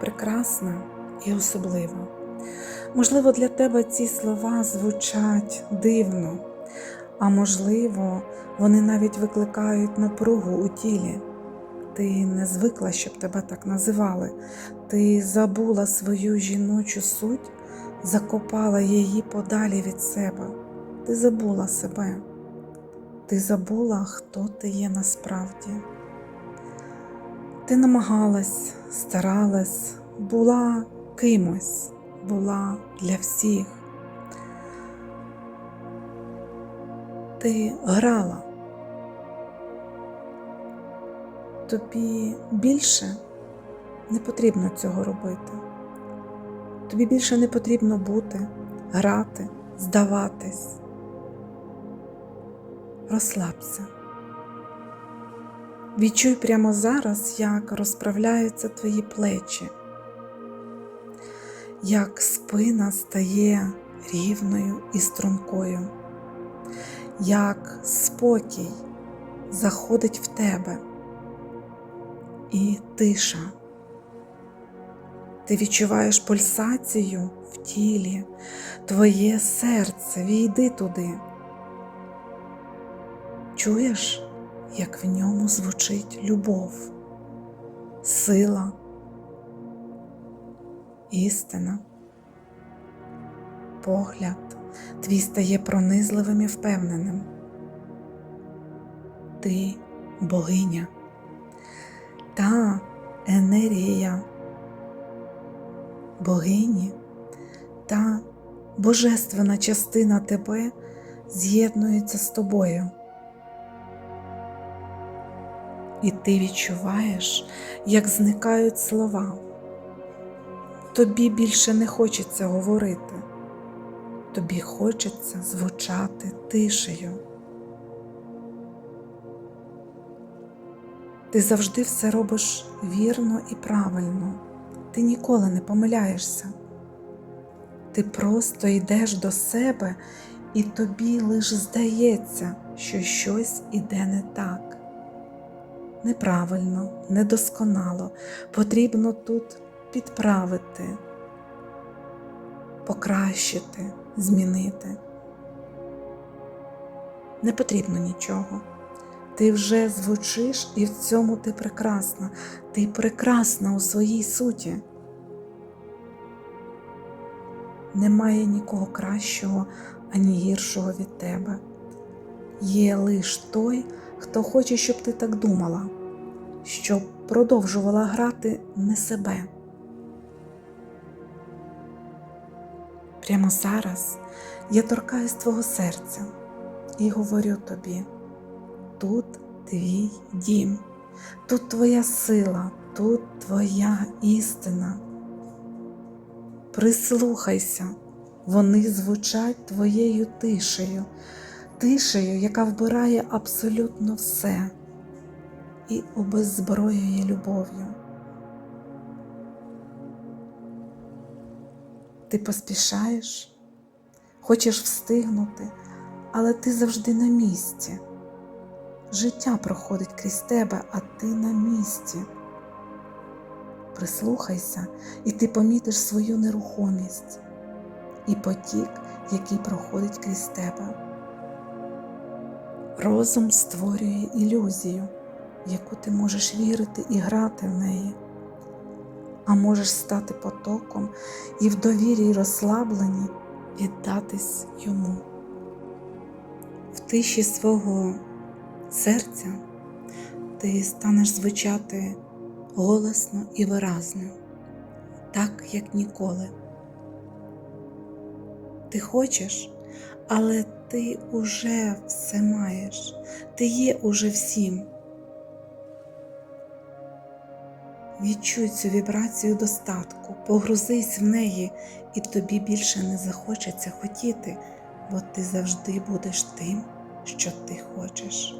прекрасна і особлива. Можливо, для тебе ці слова звучать дивно, а можливо, вони навіть викликають напругу у тілі. Ти не звикла, щоб тебе так називали. Ти забула свою жіночу суть, закопала її подалі від себе. Ти забула себе. Ти забула, хто ти є насправді. Ти намагалась, старалась, була кимось, була для всіх. Ти грала. Тобі більше не потрібно цього робити. Тобі більше не потрібно бути, грати, здаватись. Розслабся. Відчуй прямо зараз, як розправляються твої плечі, як спина стає рівною і стрункою, як спокій заходить в тебе. І тиша. Ти відчуваєш пульсацію в тілі, твоє серце, війди туди. Чуєш, як в ньому звучить любов, сила, істина, погляд твій стає пронизливим і впевненим. Ти богиня, та енергія богині та божественна частина тебе з'єднується з тобою. І ти відчуваєш, як зникають слова. Тобі більше не хочеться говорити, тобі хочеться звучати тишею. Ти завжди все робиш вірно і правильно, ти ніколи не помиляєшся. Ти просто йдеш до себе, і тобі лише здається, що щось іде не так неправильно, недосконало, потрібно тут підправити, покращити, змінити. Не потрібно нічого. Ти вже звучиш, і в цьому ти прекрасна, ти прекрасна у своїй суті. Немає нікого кращого ані гіршого від тебе. Є лиш той, хто хоче, щоб ти так думала, щоб продовжувала грати не себе. Прямо зараз я торкаюсь твого серця і говорю тобі: тут твій дім, тут твоя сила, тут твоя істина. Прислухайся, вони звучать твоєю тишею тишею, яка вбирає абсолютно все і обеззброює любов'ю. Ти поспішаєш, хочеш встигнути, але ти завжди на місці. Життя проходить крізь тебе, а ти на місці. Прислухайся, і ти помітиш свою нерухомість і потік, який проходить крізь тебе. Розум створює ілюзію, в яку ти можеш вірити і грати в неї, а можеш стати потоком і в довірі й розслабленні віддатись йому. В тиші свого серця ти станеш звучати голосно і виразно, так як ніколи. Ти хочеш, але ти уже все маєш, ти є уже всім. Відчуй цю вібрацію достатку, погрузись в неї, і тобі більше не захочеться хотіти, бо ти завжди будеш тим, що ти хочеш.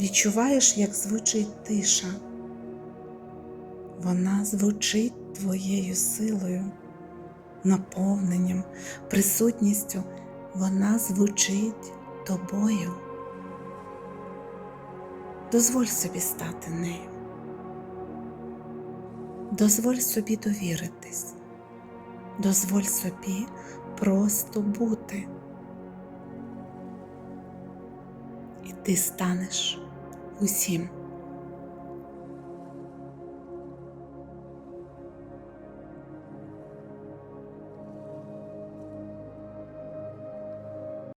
Відчуваєш, як звучить тиша? Вона звучить твоєю силою наповненням, присутністю вона звучить тобою. Дозволь собі стати нею. Дозволь собі довіритись, дозволь собі просто бути. І ти станеш усім.